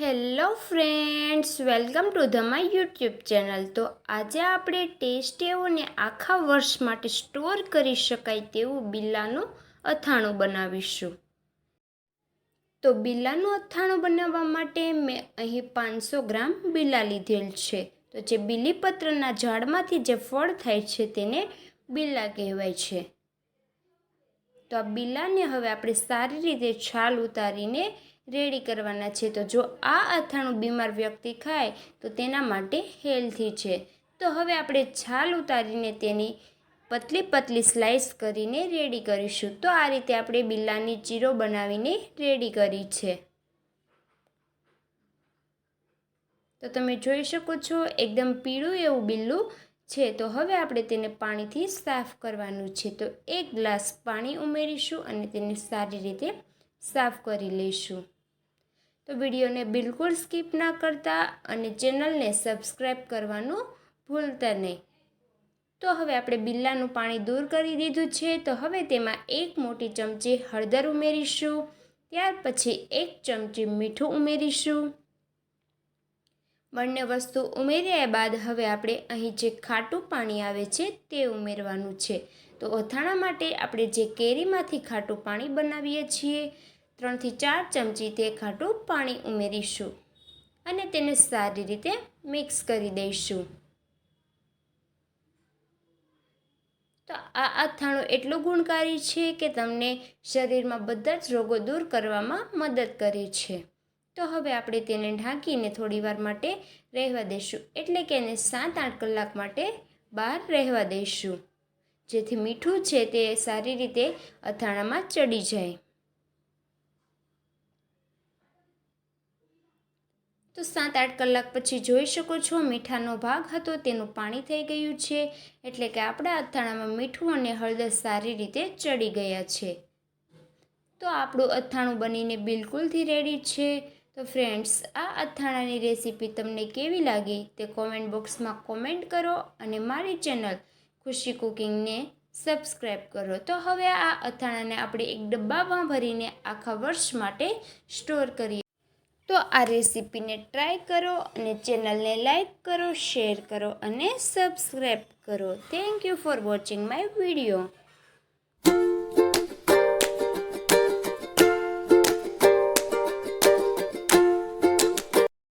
Hello friends, welcome to the my YouTube channel. તો આજે આપણે ટેસ્ટી આખા વર્ષ માટે સ્ટોર કરી શકાય તેવું બિલ્લાનું અથાણું બનાવીશું. તો બિલ્લાનું અથાણું બનાવવા માટે મેં અહીં પાંચસો ગ્રામ બિલ્લા લીધેલ છે. તો જે બિલીપત્રના ઝાડમાંથી જે ફળ થાય છે તેને બિલ્લા કહેવાય છે. તો આ બિલ્લાને હવે આપણે સારી રીતે છાલ ઉતારીને રેડી કરવાના છે. તો જો આ અથાણું બીમાર વ્યક્તિ ખાય, તો તેના માટે હેલ્થી છે. તો હવે આપણે છાલ ઉતારીને તેની પતલી પતલી સ્લાઇસ કરીને રેડી કરીશું. તો આ રીતે આપણે બિલ્લાની ચીરો બનાવીને રેડી કરી છે. તો તમે જોઈ શકો છો, એકદમ પીળું એવું બિલ્લું છે. તો હવે આપણે તેને પાણીથી સાફ કરવાનું છે. તો એક ગ્લાસ પાણી ઉમેરીશું અને તેને સારી રીતે સાફ કરી લઈશું. તો વિડીયોને બિલકુલ સ્કીપ ના કરતા અને ચેનલને સબસ્ક્રાઈબ કરવાનું ભૂલતા નહીં. તો હવે આપણે બિલ્લાનું પાણી દૂર કરી દીધું છે. તો હવે તેમાં એક મોટી ચમચી હળદર ઉમેરીશું. ત્યાર પછી એક ચમચી મીઠું ઉમેરીશું. બંને વસ્તુ ઉમેર્યા બાદ હવે આપણે અહીં જે ખાટું પાણી આવે છે તે ઉમેરવાનું છે. તો અથાણા માટે આપણે જે કેરીમાંથી ખાટું પાણી બનાવીએ છીએ ત્રણથી ચાર ચમચી તે ખાટું પાણી ઉમેરીશું અને તેને સારી રીતે મિક્સ કરી દઈશું. તો આ અથાણું એટલું ગુણકારી છે કે તમને શરીરમાં બધા જ રોગો દૂર કરવામાં મદદ કરે છે. તો હવે આપણે તેને ઢાંકીને થોડીવાર માટે રહેવા દઈશું. એટલે કે એને સાત આઠ કલાક માટે બહાર રહેવા દઈશું. જેથી મીઠું છે તે સારી રીતે અથાણામાં ચડી જાય. તો સાત આઠ કલાક પછી જોઈ શકો છો, મીઠાનો ભાગ હતો, તેનું પાણી થઈ ગયું છે, એટલે કે આપણા અથાણામાં મીઠું અને હળદર સારી રીતે ચડી ગયા છે. તો આપણું અથાણું બનીને બિલકુલથી રેડી છે. તો ફ્રેન્ડ્સ આ અથાણાની રેસીપી તમને કેવી લાગી? તે કોમેન્ટ બોક્સમાં કોમેન્ટ કરો અને મારી ચેનલ ખુશી કુકિંગને સબસ્ક્રાઈબ કરો. તો હવે આ અથાણાને આપણે એક ડબ્બામાં ભરીને આખા વર્ષ માટે સ્ટોર કરીએ. તો આ રેસીપીને ટ્રાય કરો અને ચેનલને લાઇક કરો, શેર કરો અને સબસ્ક્રાઈબ કરો. Thank you for watching my video